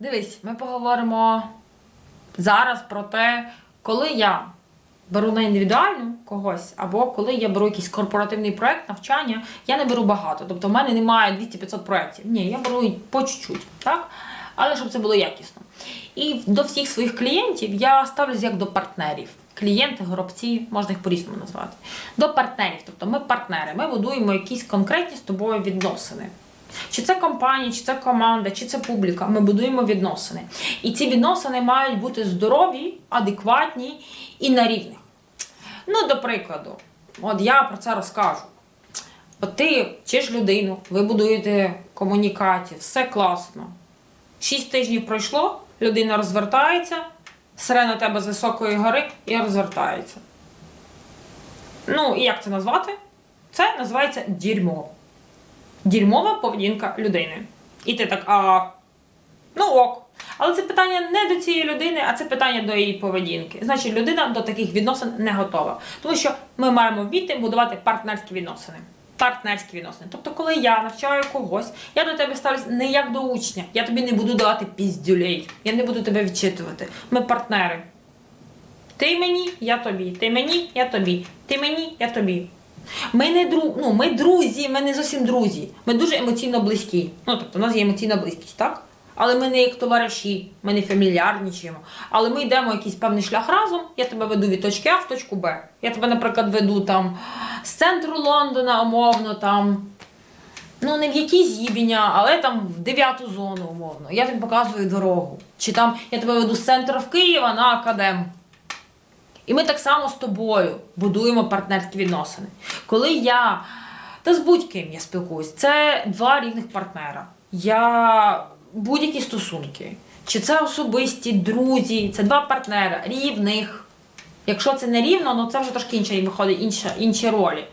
Дивись, ми поговоримо зараз про те, коли я беру на індивідуальну когось, або коли я беру якийсь корпоративний проект навчання, я не беру багато. Тобто в мене немає 200-500 проєктів. Ні, я беру по чуть-чуть, так? Але щоб це було якісно. І до всіх своїх клієнтів я ставлюсь як до партнерів. Клієнти, горобці, можна їх по-різному назвати. До партнерів. Тобто ми партнери, ми будуємо якісь конкретні з тобою відносини. Чи це компанія, чи це команда, чи це публіка. Ми будуємо відносини. І ці відносини мають бути здорові, адекватні і на рівних. Ну, до прикладу, от я про це розкажу. От ти вчиш людину, ви будуєте комунікацію, все класно. Шість тижнів пройшло, людина розвертається, сире на тебе з високої гори і розвертається. Ну, і як це назвати? Це називається дерьмо. Дерьмова поведінка людини. І ти так, а ну ок. Але це питання не до цієї людини, а це питання до її поведінки. Значить, людина до таких відносин не готова. Тому що ми маємо вміти будувати партнерські відносини. Партнерські відносини. Тобто, коли я навчаю когось, я до тебе ставлюсь не як до учня. Я тобі не буду давати піздюлей. Я не буду тебе відчитувати. Ми партнери. Ти мені, я тобі. Ти мені, я тобі. Ти мені, я тобі. Ми не дру... ну, ми друзі, ми не зовсім друзі. Ми дуже емоційно близькі. Ну, тобто, у нас є емоційна близькість, так? Але ми не як товариші, ми не фамільярнічуємо. Але ми йдемо якийсь певний шлях разом. Я тебе веду від точки А в точку Б. Я тебе, наприклад, веду там з центру Лондона, умовно, там. Ну, не в якісь їбіння, але там в дев'яту зону, умовно. Я тобі показую дорогу. Чи там я тебе веду з центру в Києва на академ. І ми так само з тобою будуємо партнерські відносини. Коли я та з будь-ким я спілкуюсь, це два рівних партнера. Я будь-які стосунки. Чи це особисті, друзі, це два партнера, рівних. Якщо це не рівно, ну це вже трошки інша виходить інша, інші ролі.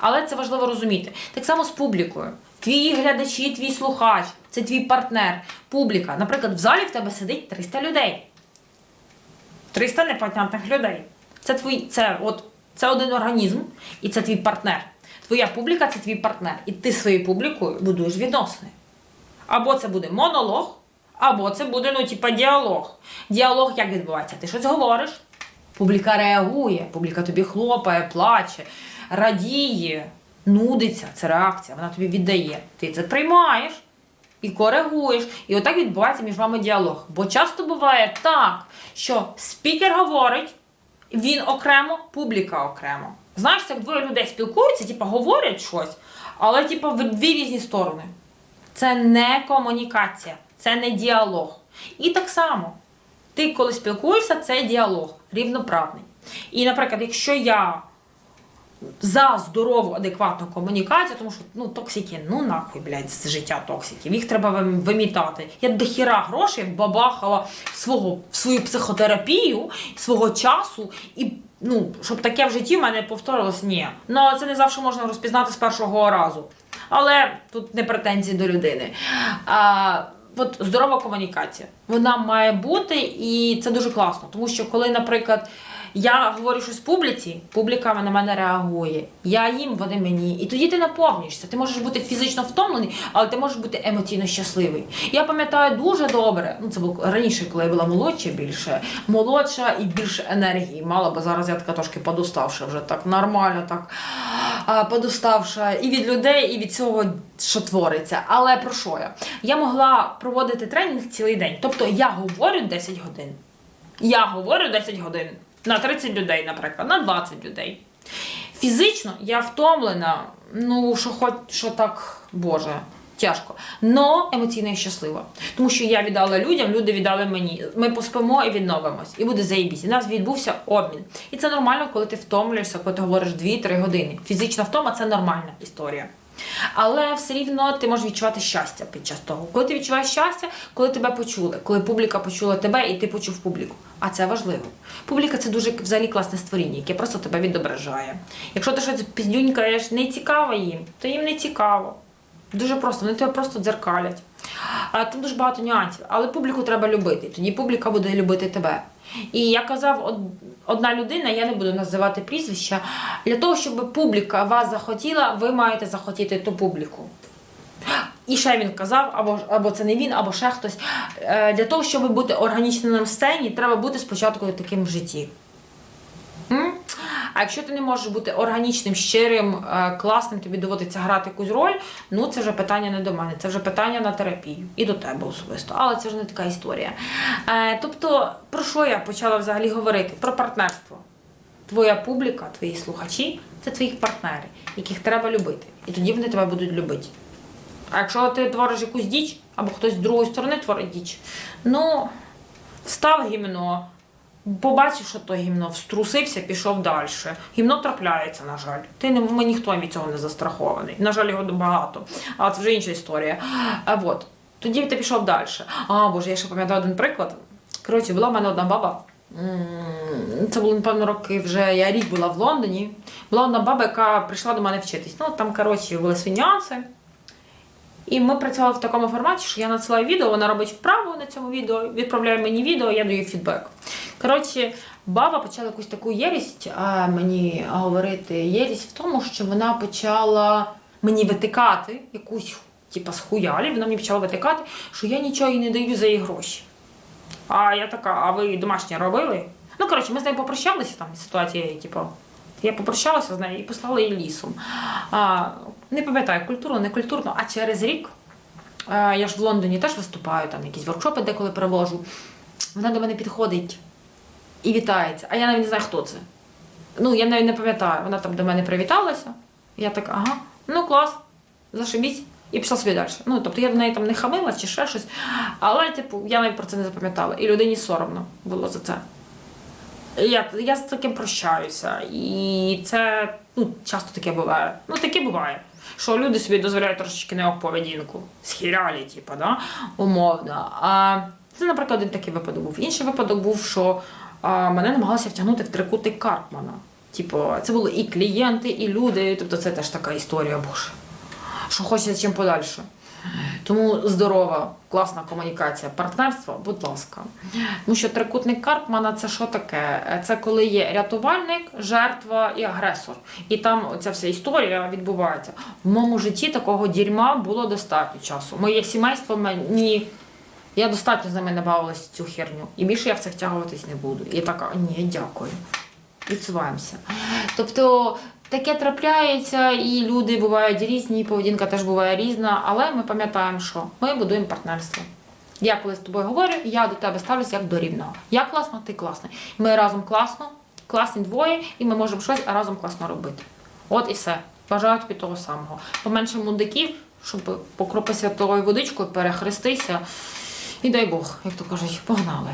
Але це важливо розуміти. Так само з публікою. Твої глядачі, твій слухач, це твій партнер, публіка. Наприклад, в залі в тебе сидить 300 людей. 300 непонятних людей. Це твій, це от це один організм, і це твій партнер. Твоя публіка це твій партнер. І ти своєю публікою будуєш відносини. Або це буде монолог, або це буде, ну, типа, діалог. Діалог як відбувається? Ти щось говориш, публіка реагує, публіка тобі хлопає, плаче, радіє, нудиться. Це реакція, вона тобі віддає. Ти це приймаєш і коригуєш. І отак відбувається між вами діалог. Бо часто буває так, що спікер говорить, він окремо, публіка окремо. Знаєш, як двоє людей спілкуються, типу, говорять щось, але типу, в дві різні сторони. Це не комунікація, це не діалог. І так само, ти, коли спілкуєшся, це діалог рівноправний. І, наприклад, якщо я за здорову, адекватну комунікацію, тому що ну, токсики, ну нахуй, блядь, з життя токсиків, їх треба вим- вимітати. Я дохіра грошей бабахала свого, свою психотерапію, свого часу, і ну, щоб таке в житті в мене повторилось, ні. Ну, це не завжди можна розпізнати з першого разу. Але тут не претензії до людини. А, от здорова комунікація. Вона має бути, і це дуже класно. Тому що, коли, наприклад, я говорю щось публіці, публіка на мене реагує. Я їм, вони мені. І тоді ти наповнюєшся. Ти можеш бути фізично втомлений, але ти можеш бути емоційно щасливий. Я пам'ятаю дуже добре. Ну це було раніше, коли я була молодша більше, молодша і більше енергії мала, бо зараз я така трошки подуставша, вже так нормально, так подуставша і від людей, і від цього, що твориться. Але про що я? Я могла проводити тренінг цілий день. Тобто я говорю 10 годин. Я говорю 10 годин на 30 людей, наприклад, на 20 людей. Фізично я втомлена, ну що хоч що так, Боже, тяжко. Но емоційно я щаслива. Тому що я віддала людям, люди віддали мені. Ми поспимо і відновимось. І буде заєбісь. І у нас відбувся обмін. І це нормально, коли ти втомлюєшся, коли ти говориш 2-3 години. Фізична втома це нормальна історія. Але все рівно ти можеш відчувати щастя під час того. Коли ти відчуваєш щастя, коли тебе почули, коли публіка почула тебе і ти почув публіку. А це важливо. Публіка це дуже взагалі класне створіння, яке просто тебе відображає. Якщо ти щось піздюнькаєш, не цікаво їм, то їм не цікаво. Дуже просто, вони тебе просто дзеркалять. Там дуже багато нюансів. Але публіку треба любити. Тоді публіка буде любити тебе. І я казав, одна людина, я не буду називати прізвища. Для того, щоб публіка вас захотіла, ви маєте захотіти ту публіку. І ще він казав, або, або це не він, або ще хтось. Е, Для того, щоб бути органічним на сцені, треба бути спочатку таким в житті. А якщо ти не можеш бути органічним, щирим, е, класним, тобі доводиться грати якусь роль, ну це вже питання не до мене, це вже питання на терапію і до тебе особисто. Але це вже не така історія. Е, Тобто, про що я почала взагалі говорити? Про партнерство. Твоя публіка, твої слухачі це твої партнери, яких треба любити. І тоді вони тебе будуть любити. А якщо ти твориш якусь діч, або хтось з другої сторони творить діч, ну встав гімно, побачив, що то гімно, вструсився, пішов далі. Гімно трапляється, на жаль. Ти не ми ніхто від цього не застрахований. На жаль, його багато. А це вже інша історія. А, от. Тоді ти пішов далі. А, боже, я ще пам'ятаю один приклад. Коротше, була в мене одна баба. Це було, напевно, роки вже я рік була в Лондоні. Була одна баба, яка прийшла до мене вчитись. Ну, там, коротше, були свої нюанси. І ми працювали в такому форматі, що я надсилаю відео, вона робить вправу на цьому відео, відправляє мені відео, я даю фідбек. Коротше, баба почала якусь таку єрість а, мені говорити. Єрість в тому, що вона почала мені витикати якусь, типа, з хуялі, вона мені почала витикати, що я нічого їй не даю за її гроші. А я така, а ви домашнє робили? Ну, коротше, ми з нею попрощалися там ситуація, типу, я попрощалася з нею і послала її лісом. А, не пам'ятаю, культурно, не культурно, а через рік. а, Я ж в Лондоні теж виступаю, там якісь воркшопи деколи провожу. Вона до мене підходить і вітається. А я навіть не знаю, хто це. Ну, я навіть не пам'ятаю. Вона там до мене привіталася. Я така, ага, ну клас, зашибісь. І пішла собі далі. Ну, тобто я до неї там не хамила чи ще щось. Але, типу, я навіть про це не запам'ятала. І людині соромно було за це. Я, я з таким прощаюся. І це ну, часто таке буває. Ну, таке буває. Що люди собі дозволяють трошечки не поведінку. Схірялі, типу, да? умовно. А це, наприклад, один такий випадок був. Інший випадок був, що а, мене намагалися втягнути в трикутник Карпмана. Типу, це були і клієнти, і люди. Тобто це теж така історія, боже. Що хочеться чим подальше. Тому здорова, класна комунікація, партнерство, будь ласка. Тому що трикутник Карпмана це що таке? Це коли є рятувальник, жертва і агресор. І там ця вся історія відбувається. В моєму житті такого дерьма було достатньо часу. Моє сімейство мені. Я достатньо з ними набавилась цю херню. І більше я в це втягуватись не буду. І така, ні, дякую. Відсуваємося. Тобто таке трапляється, і люди бувають різні, і поведінка теж буває різна, але ми пам'ятаємо, що ми будуємо партнерство. Я коли з тобою говорю, я до тебе ставлюся як до рівного. Я класно, ти класний. Ми разом класно, класні двоє, і ми можемо щось разом класно робити. От і все. Бажаю тобі того самого. Поменше мундиків, щоб покропися тою водичкою, перехрестися. І дай Бог, як то кажуть, погнали.